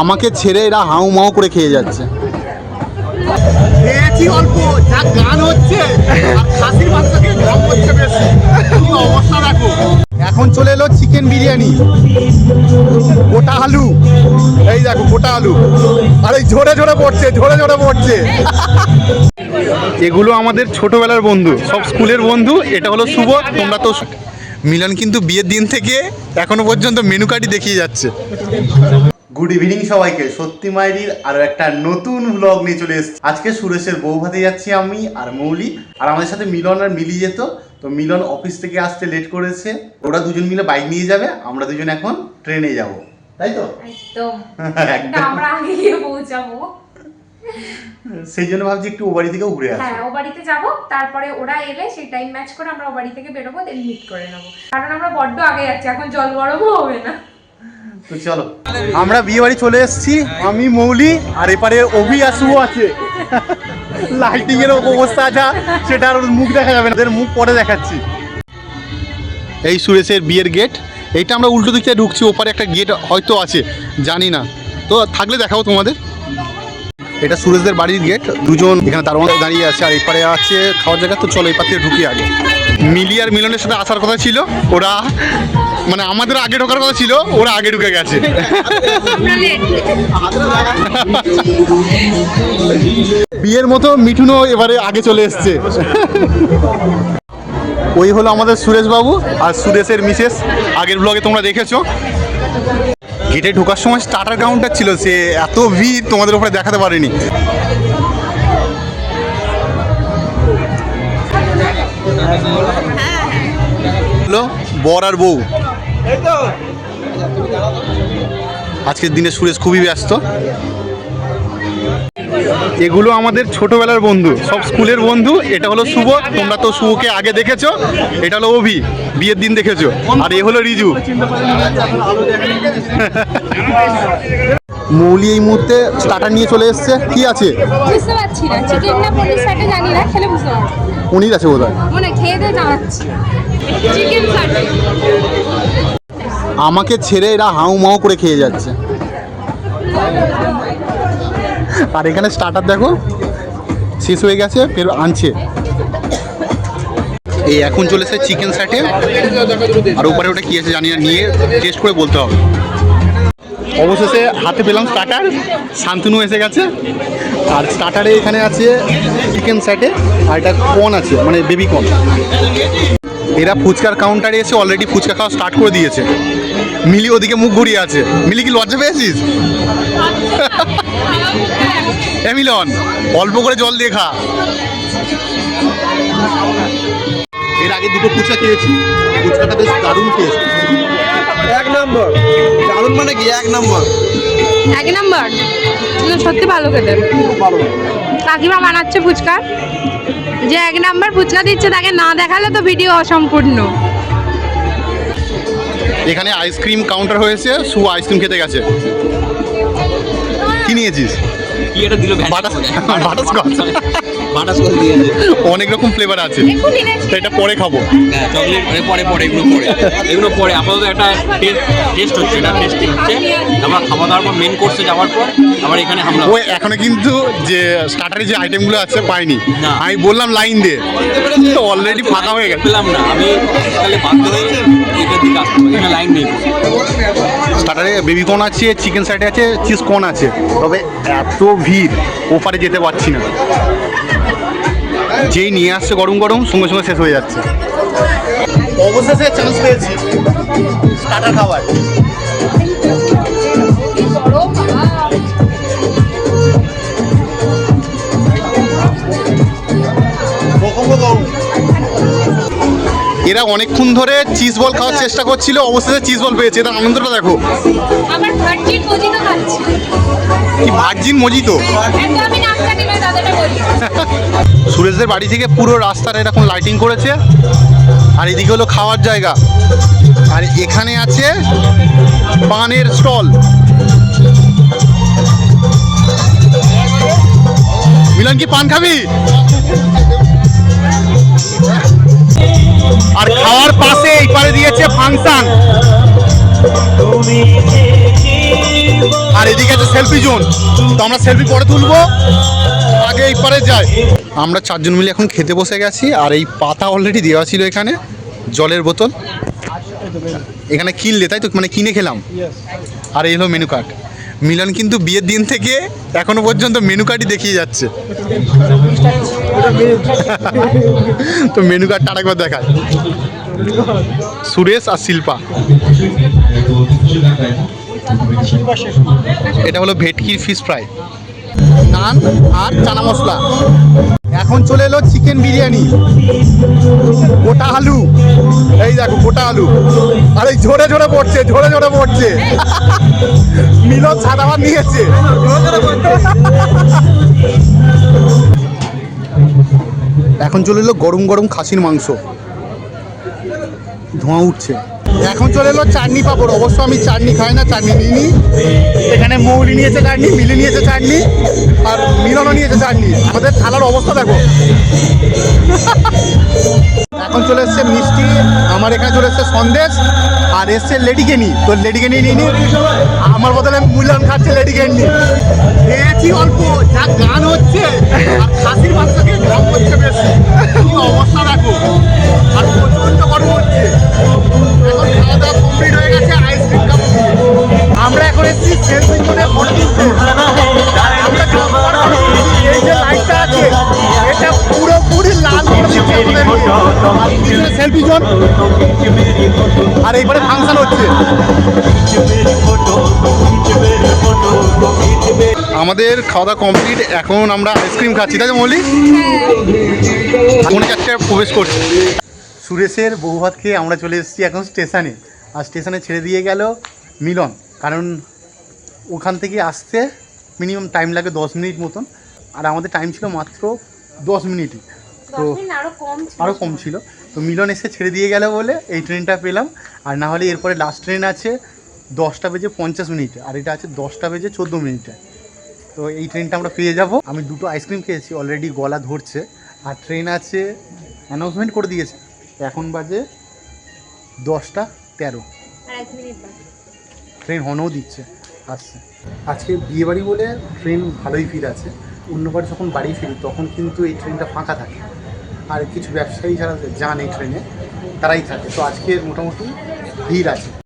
আমাকে ছেড়ে এরা হাউ মাউ করে খেয়ে যাচ্ছে। খেয়েছি অল্প যা গান হচ্ছে আর খাসির মাংসকে গান হচ্ছে বেশি। কি অবস্থা দেখো। এখন চলে এলো চিকেন বিরিয়ানি। গোটা আলু। এই দেখো গোটা আলু। আর এই ঝরে ঝরে পড়ছে ঝরে ঝরে পড়ছে। এগুলো আমাদের ছোটবেলার বন্ধু সব স্কুলের বন্ধু এটা হলো শুভ তোমরা তো মিলন কিন্তু বিয়ের দিন থেকে এখনও পর্যন্ত মেনু কার্ডই দেখিয়ে যাচ্ছে। গুড ইভিনিং সবাইকে। সত্যি মায়ের আরও একটা নতুন ব্লগ নিয়ে চলে এসেছি। আজকে সুরেশের বউ ভাতে যাচ্ছি আমি আর মৌলি। আর আমাদের সাথে মিলন আর মিলি যেত। তো মিলন অফিস থেকে আসতে লেট করেছে। ওরা দুজন মিলে বাইক নিয়ে যাবে। আমরা দুজন এখন ট্রেনে যাব। তাই তো? একদম। একদম। আমরা আগে গিয়ে পৌঁছাবো। সেই জন্য ভাবছি একটু ও বাড়ি থেকে ঘুরে আসব হ্যাঁ ও বাড়িতে যাব। তারপরে ওরা এলে সেই টাইম ম্যাচ করে আমরা ও বাড়ি থেকে বেরোবো দেন মিট করে নেব। কারণ আমরা বড্ড আগে যাচ্ছি। এখন জল গরমও হবে না। তো চলো। আমরা বিয়ে বাড়ি চলে এসেছি আমি মৌলি আর এপারে অভি আর শুভ আছে। লাইটিং এর অবস্থা যা সেটা আর ওর মুখ দেখা যাবে না ওদের মুখ পরে দেখাচ্ছি। এই সুরেশের বিয়ের গেট এইটা আমরা উল্টো দিক থেকে ঢুকছি ওপারে একটা গেট হয়তো আছে জানি না। তো থাকলে দেখাবো তোমাদের। এটা সুরেশদের বাড়ির গেট দুজন এখানে দারোয়ান দাঁড়িয়ে আছে আর এপারে আছে খাওয়ার জায়গা তো চলো এই পাত্রে ঢুকি আগে। মিলি আর মিলনের সাথে আসার কথা ছিল ওরা মানে আমাদের আগে ঢোকার কথা ছিল, ওরা আগে ঢুকে গেছে। বিয়ের মতো মিঠুনও এবারে আগে চলে এসছে। ওই হলো আমাদের সুরেশ বাবু আর সুরেশের মিসেস। আগের ব্লগে তোমরা দেখেছ। গেটে ঢোকার সময় স্টার্টার কাউন্টার ছিল, সে এত ভিড় তোমাদের উপরে দেখাতে পারেনি। হলো বর আর বউ। আজকের দিনে সুরেশ খুবই ব্যস্ত। এগুলো আমাদের ছোটবেলার বন্ধু সব স্কুলের বন্ধু। এটা হলো শুভ তোমরা তো শুভকে আগে দেখেছ। এটা হলো অভি বিয়ের দিন দেখেছ। আর এ হলো রিজু। মৌলি এই মুহূর্তে স্টার্টার নিয়ে চলে এসছে। কি আছে? বুঝতে পারছি না। চিকেন না পনির সেটা জানি না খেলে বুঝতে পারছি। পনির আছে বোধ হয় মনে খেয়ে দিয়ে জানাচ্ছি চিকেন আমাকে ছেড়ে এরা হাউ মাউ করে খেয়ে যাচ্ছে। আর এখানে স্টার্টার দেখো শেষ হয়ে গেছে ফের আনছে। এই এখন চলেছে চিকেন স্যাটে আর উপরে ওটা কি আছে জানি না নিয়ে টেস্ট করে বলতে হবে। অবশেষে হাতে পেলাম স্টার্টার শান্তনু এসে গেছে। আর স্টার্টারে এখানে আছে চিকেন স্যাটে আর এটা কর্ন আছে মানে বেবি কর্ন এরা ফুচকার কাউন্টারে এসে অলরেডি ফুচকা খাওয়া স্টার্ট করে দিয়েছে। মিলি ওদিকে মুখ ঘুরিয়ে আছে। মিলি কি লজ্জা পেয়েছিস? এ মিলন, অল্প করে জল দিয়ে খা। এর আগে দুটো ফুচকা খেয়েছি। ফুচকাটা বেশ দারুণ টেস্ট এক নম্বর। দারুণ মানে কি? এক নম্বর। এক নাম্বার? সত্যি ভালো খেতে। কাকিমা বানাচ্ছে ফুচকা। যে এক নাম্বার ফুচকা দিচ্ছে তাকে না দেখালে তো ভিডিও অসম্পূর্ণ। এখানে আইসক্রিম কাউন্টার হয়েছে সু আইসক্রিম খেতে গেছে। কি নিয়েছিস? কি এটা দিল বাটার বাটারস্কচ দিয়েছে অনেক রকম ফ্লেভার আছে। তো এটা পরে খাব। হ্যাঁ চকলেট মানে পরে পরে এগুলো পরে। এগুলো পরে। আপাতত একটা টেস্ট হচ্ছে এটা টেস্টিং হচ্ছে। আমরা খাওয়া দাওয়ার পর মেন কোর্সে যাওয়ার পর আবার এখানে হামলা ও এখনও কিন্তু যে স্টার্টারে যে আইটেমগুলো আছে পাইনি। আমি বললাম লাইন দিয়ে। তো অলরেডি ফাঁকা হয়ে গেছে। পেলাম না। আমি তাহলে বাধ্য হয়ে এটার দিকে আসতে এখানে লাইন নেই। স্টার্টারে বেবি কর্ন আছে চিকেন সাইডে আছে চিজ কর্ন আছে। তবে এত ভিড় ওপারে যেতে পারছি না। যেই নিয়ে আসছে গরম গরম, সঙ্গে সঙ্গে শেষ হয়ে যাচ্ছে। অবশেষে চান্স পেয়েছি। স্টার্টার খাবার। এরা অনেকক্ষণ ধরে চিজ বল খাওয়ার চেষ্টা করছিল অবশেষে চিজ বল পেয়েছে। এদের আনন্দটা দেখো। কি ভার্জিন মজিতো সুরেশদের বাড়ি থেকে পুরো রাস্তাটা এরকম লাইটিং করেছে। আর এদিকে হলো খাওয়ার জায়গা। আর এখানে আছে পানের স্টল। মিলন কি পান খাবি? আর খাওয়ার পাশে এই পারে দিয়েছে ফাংশন। আর এদিকে আছে সেলফি জোন। তো আমরা সেলফি পরে তুলবো আগে এই পারে যাই। আমরা চারজন মিলে এখন খেতে বসে গেছি আর এই পাতা অলরেডি দেওয়া ছিল এখানে জলের বোতল। এখানে কিনলে তাই তো? মানে কিনে খেলাম। আর এই হলো মেনু কার্ড মিলন কিন্তু বিয়ের দিন থেকে এখনও পর্যন্ত মেনু কার্ডই দেখিয়ে যাচ্ছে। তো মেনু কার্ডটা আরেকবার দেখায় সুরেশ আর শিল্পা। এটা হলো ভেটকির ফিশ ফ্রাই নান আর চানা মশলা। এখন চলে এলো চিকেন বিরিয়ানি। গোটা আলু। এই দেখো, গোটা আলু। আর ঝরে ঝরে পড়ছে, ঝরে ঝরে পড়ছে। মিলন সাদা ভাত নিয়েছে। এখন চলে এলো গরম গরম খাসির মাংস। ধোঁয়া উঠছে। এখন চলে এলো চাটনি পাপড়। অবশ্য আমি চাটনি খাই না, চাটনি নিইনি। এখানে মৌলি নিয়েছে চাটনি, মিলি নিয়েছে চাটনি, আর মিলনও নিয়েছে চাটনি। আমাদের থালার অবস্থা দেখো। এখন চলে এসছে মিষ্টি, আমার এখানে চলে এসছে সন্দেশ, আর এসছে লেডিকেনি তো লেডিকেনি নিয়ে নি আমার বদলে মিলন খাচ্ছে লেডিকেনি খেয়েছি অল্প, যা গান হচ্ছে, আর খাসির মাংসকে গরম হচ্ছে বেশি। পিছনে সেলফি জোন? আর এইবারে ফাংশন হচ্ছে। আমাদের খাওয়া দাওয়া কমপ্লিট এখন আমরা আইসক্রিম খাচ্ছি তাই মৌলি? মনে চারটে প্রবেশ করছি। সুরেশের বহু ভাত খেয়ে আমরা চলে এসেছি এখন স্টেশনে। আর স্টেশনে ছেড়ে দিয়ে গেল মিলন। কারণ ওখান থেকে আসতে মিনিমাম টাইম লাগে দশ মিনিট মতন। আর আমাদের টাইম ছিল মাত্র দশ মিনিটই। তো আরও কম ছিল। আরও কম ছিল। তো মিলন এসে ছেড়ে দিয়ে গেল বলে এই ট্রেনটা পেলাম। আর না হলে এরপরে লাস্ট ট্রেন আছে দশটা বেজে পঞ্চাশ মিনিটে আর এটা আছে দশটা বেজে চোদ্দ মিনিটে। তো এই ট্রেনটা আমরা পেয়ে যাব। আমি দুটো আইসক্রিম খেয়েছি অলরেডি গলা ধরছে। আর ট্রেন আছে অ্যানাউন্সমেন্ট করে দিয়েছে এখন বাজে দশটা তেরো। ট্রেন হর্নও দিচ্ছে আসছে। আজকে বিয়েবাড়ি বলে ট্রেন ভালোই ভিড় আছে। অন্যবার যখন বাড়ি ফিরি তখন কিন্তু এই ট্রেনটা ফাঁকা থাকে। আর কিছু ব্যবসায়ী যারা যান এই ট্রেনে তারাই থাকে। তো আজকে মোটামুটি ভিড় আছে।